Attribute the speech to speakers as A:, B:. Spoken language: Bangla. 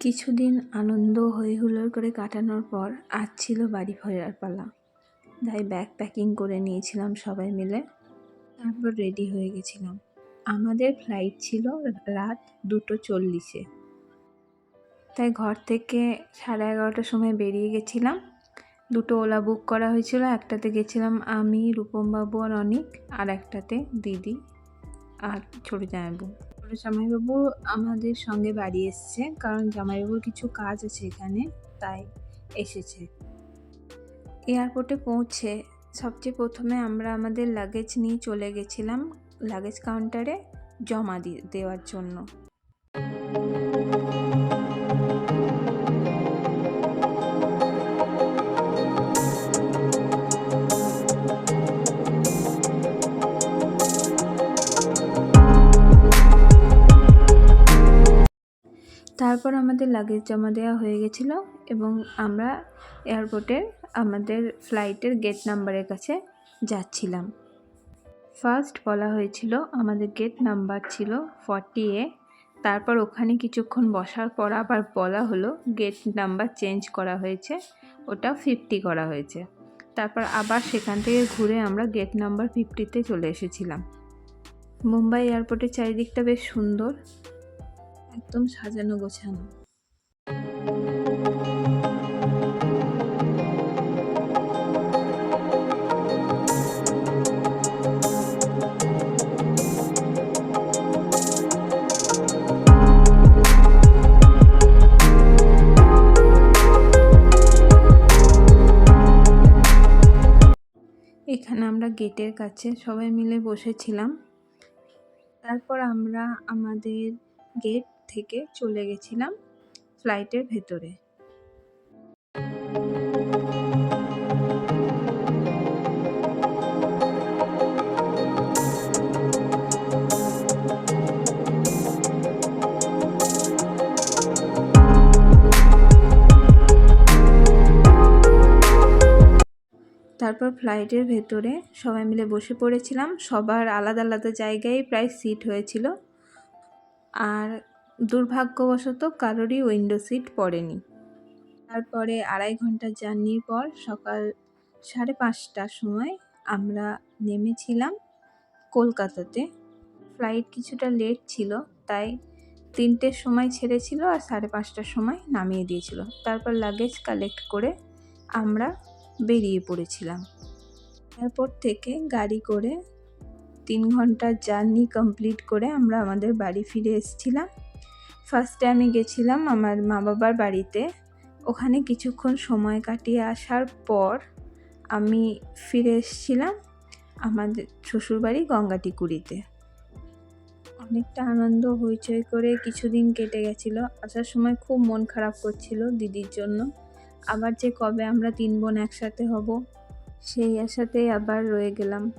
A: কিছুদিন আনন্দ হই হুল্লোড় করে কাটানোর পর আজ ছিল বাড়ি ফেরার পালা। তাই ব্যাগ প্যাকিং করে নিয়েছিলাম সবাই মিলে। তারপর রেডি হয়ে গেছিলাম। আমাদের ফ্লাইট ছিল রাত দুটো চল্লিশে। তাই ঘর থেকে সাড়ে এগারোটার সময় বেরিয়ে গেছিলাম। দুটো ওলা বুক করা হয়েছিল। একটাতে গেছিলাম আমি, রূপমবাবু আর অনিক, আর একটাতে দিদি। আর ছোটো জামাইবাবু। ছোটো জামাইবাবু আমাদের সঙ্গে বাড়ি এসছে কারণ জামাইবাবুর কিছু কাজ আছে এখানে তাই এসেছে। এয়ারপোর্টে পৌঁছে সবচেয়ে প্রথমে আমরা আমাদের লাগেজ নিয়ে চলে গেছিলাম লাগেজ কাউন্টারে জমা দিয়ে দেওয়ার জন্য। তারপর আমাদের লাগেজ জমা দেওয়া হয়ে গেছিল এবং আমরা এয়ারপোর্টের আমাদের ফ্লাইটের গেট নাম্বারের কাছে যাচ্ছিলাম। ফার্স্ট বলা হয়েছিল আমাদের গেট নাম্বার ছিল ফর্টি এ তারপর ওখানে কিছুক্ষণ বসার পর আবার বলা হলো গেট নাম্বার চেঞ্জ করা হয়েছে, ওটা ফিফটি করা হয়েছে। তারপর আবার সেখান থেকে ঘুরে আমরা গেট নাম্বার ফিফটিতে চলে এসেছিলাম। মুম্বাই এয়ারপোর্টের চারিদিকটা বেশ সুন্দর একদম সাজানো গোছানো। এখানে আমরা গেটের কাছে সবাই মিলে বসেছিলাম। তারপর আমরা আমাদের গেট থেকে চলে গেছিলাম ফ্লাইটের ভেতরে। তারপর ফ্লাইটের ভেতরে সবাই মিলে বসে পড়েছিলাম। সবার আলাদা আলাদা জায়গায় প্রায় সিট হয়েছিল। আর দুর্ভাগ্যবশত কারোরই উইন্ডো সিট পড়েনি। তারপরে আড়াই ঘণ্টা জার্নির পর সকাল সাড়ে পাঁচটার সময় আমরা নেমেছিলাম কলকাতাতে। ফ্লাইট কিছুটা লেট ছিল, তাই তিনটের সময় ছেড়েছিল আর সাড়ে পাঁচটার সময় নামিয়ে দিয়েছিল। তারপর লাগেজ কালেক্ট করে আমরা বেরিয়ে পড়েছিলাম। এয়ারপোর্ট থেকে গাড়ি করে তিন ঘণ্টার জার্নি কমপ্লিট করে আমরা আমাদের বাড়ি ফিরে এসেছিলাম। ফার্স্টে আমি গেছিলাম আমার মা বাবার বাড়িতে। ওখানে কিছুক্ষণ সময় কাটিয়ে আসার পর আমি ফিরে এসেছিলাম আমাদের শ্বশুরবাড়ি গঙ্গাটিকুড়িতে। অনেকটা আনন্দ, হইচই করে কিছুদিন কেটে গেছিল। আসার সময় খুব মন খারাপ করছিল দিদির জন্য। আবার যে কবে আমরা তিন বোন একসাথে হব, সেই আশাতেই আবার রয়ে গেলাম।